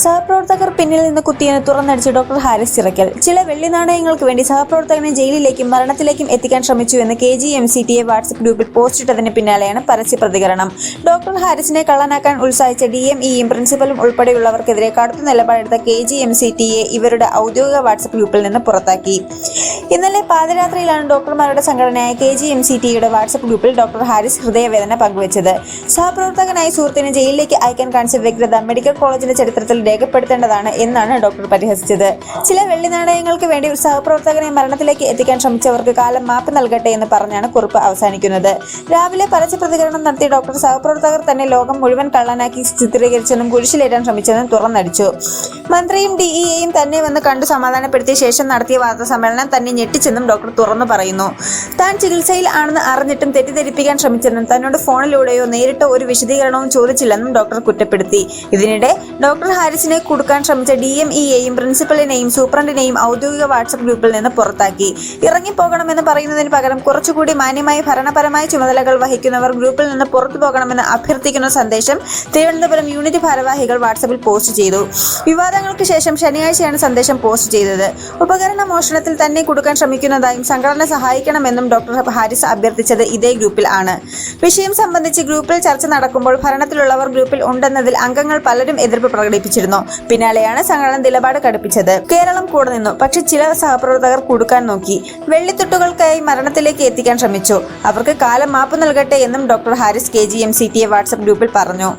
സഹപ്രവർത്തകർ പിന്നിൽ നിന്ന് കുത്തിയെന്ന് തുറന്നടിച്ച് ഡോക്ടർ ഹാരിസ് ചിറക്കൽ ചില വെള്ളി നാണയങ്ങൾക്ക് വേണ്ടി സഹപ്രവർത്തകനെ ജയിലിലേക്കും മരണത്തിലേക്കും എത്തിക്കാൻ ശ്രമിച്ചു എന്ന് K G M C T A WhatsApp ഗ്രൂപ്പിൽ പോസ്റ്റിട്ടതിന് പിന്നാലെയാണ് പരസ്യ പ്രതികരണം. ഡോക്ടർ ഹാരിസിനെ കള്ളനാക്കാൻ ഉത്സാഹിച്ച ഡി എം ഇയും പ്രിൻസിപ്പലും ഉൾപ്പെടെയുള്ളവർക്കെതിരെ കടുത്ത നിലപാടെടുത്ത K G M C T A ഇവരുടെ ഔദ്യോഗിക വാട്സപ്പ് ഗ്രൂപ്പിൽ നിന്ന് പുറത്താക്കി. ഇന്നലെ പാതിരാത്രിയിലാണ് ഡോക്ടർമാരുടെ സംഘടനയായ കെ ജി എം സി ടിയുടെ വാട്സപ്പ് ഗ്രൂപ്പിൽ ഡോക്ടർ ഹാരിസ് ഹൃദയവേദന പങ്കുവച്ചത്. സഹപ്രവർത്തകനായി സുഹൃത്തിനെ ജയിലിലേക്ക് അയക്കാൻ കാണിച്ച വ്യഗ്രത മെഡിക്കൽ കോളേജിന്റെ ചരിത്രത്തിൽ രേഖപ്പെടുത്തേണ്ടതാണ് എന്നാണ് ഡോക്ടർ പരിഹസിച്ചത്. ചില വെള്ളി നാണയങ്ങൾക്ക് വേണ്ടി ഒരു സഹപ്രവർത്തകനെ മരണത്തിലേക്ക് എത്തിക്കാൻ ശ്രമിച്ചവർക്ക് കാലം മാപ്പ് നൽകട്ടെ എന്ന് പറഞ്ഞാണ് കുറിപ്പ് അവസാനിക്കുന്നത്. രാവിലെ പരസ്യ പ്രതികരണം നടത്തിയ ഡോക്ടർ സഹപ്രവർത്തകർ തന്നെ ലോകം മുഴുവൻ കള്ളനാക്കി ചിത്രീകരിച്ചെന്നും കുരിശിലേറ്റാൻ ശ്രമിച്ചെന്നും തുറന്നടിച്ചു. മന്ത്രിയും ഡിഇഎയും തന്നെ വന്ന് കണ്ടു സമാധാനപ്പെടുത്തിയ ശേഷം നടത്തിയ വാർത്താ സമ്മേളനം തന്നെ ഞെട്ടിച്ചെന്നും ഡോക്ടർ തുറന്നു പറയുന്നു. താൻ ചികിത്സയിൽ ആണെന്ന് അറിഞ്ഞിട്ടും തെറ്റിദ്ധരിപ്പിക്കാൻ ശ്രമിച്ചെന്നും തന്നോട് ഫോണിലൂടെയോ നേരിട്ടോ ഒരു വിശദീകരണവും ചോദിച്ചില്ലെന്നും ഡോക്ടർ കുറ്റപ്പെടുത്തി. ഇതിനിടെ ഡോക്ടർ ഹാരിസിനെ കൊടുക്കാൻ ശ്രമിച്ച ഡി എം ഇയെയും പ്രിൻസിപ്പലിനെയും സൂപ്രണ്ടിനെയും ഔദ്യോഗിക വാട്സപ്പ് ഗ്രൂപ്പിൽ നിന്ന് പുറത്താക്കി. ഇറങ്ങിപ്പോകണമെന്ന് പറയുന്നതിന് പകരം കുറച്ചുകൂടി മാന്യമായ ഭരണപരമായ ചുമതലകൾ വഹിക്കുന്നവർ ഗ്രൂപ്പിൽ നിന്ന് പുറത്തു പോകണമെന്ന് അഭ്യർത്ഥിക്കുന്ന സന്ദേശം തിരുവനന്തപുരം യൂണിറ്റ് ഭാരവാഹികൾ വാട്സപ്പിൽ പോസ്റ്റ് ചെയ്തു. വിവാദങ്ങൾക്ക് ശേഷം ശനിയാഴ്ചയാണ് സന്ദേശം പോസ്റ്റ് ചെയ്തത്. ഉപകരണ മോഷണത്തിൽ തന്നെ കൊടുക്കാൻ ശ്രമിക്കുന്നതായും സംഘടന സഹായിക്കണമെന്നും ഡോക്ടർ ഹാരിസ് അഭ്യർത്ഥിച്ചത് ഇതേ ഗ്രൂപ്പിൽ ആണ്. വിഷയം സംബന്ധിച്ച് ഗ്രൂപ്പിൽ ചർച്ച നടക്കുമ്പോൾ ഭരണത്തിലുള്ളവർ ഗ്രൂപ്പിൽ ഉണ്ടെന്നതിൽ അംഗങ്ങൾ പലരും എതിർപ്പ് പ്രകടിപ്പിച്ചിരുന്നു. പിന്നാലെയാണ് സംഘടന നിലപാട് കടുപ്പിച്ചത്. കേരളം കൂടെ നിന്നു. പക്ഷെ ചില സഹപ്രവർത്തകർ കൊടുക്കാൻ നോക്കി. വെള്ളിത്തൊട്ടുകൾക്കായി മരണത്തിലേക്ക് എത്തിക്കാൻ ശ്രമിച്ചു. അവർക്ക് കാലം മാപ്പ് നൽകട്ടെ എന്നും doctor Haris K G M C T A ഗ്രൂപ്പിൽ പറഞ്ഞു.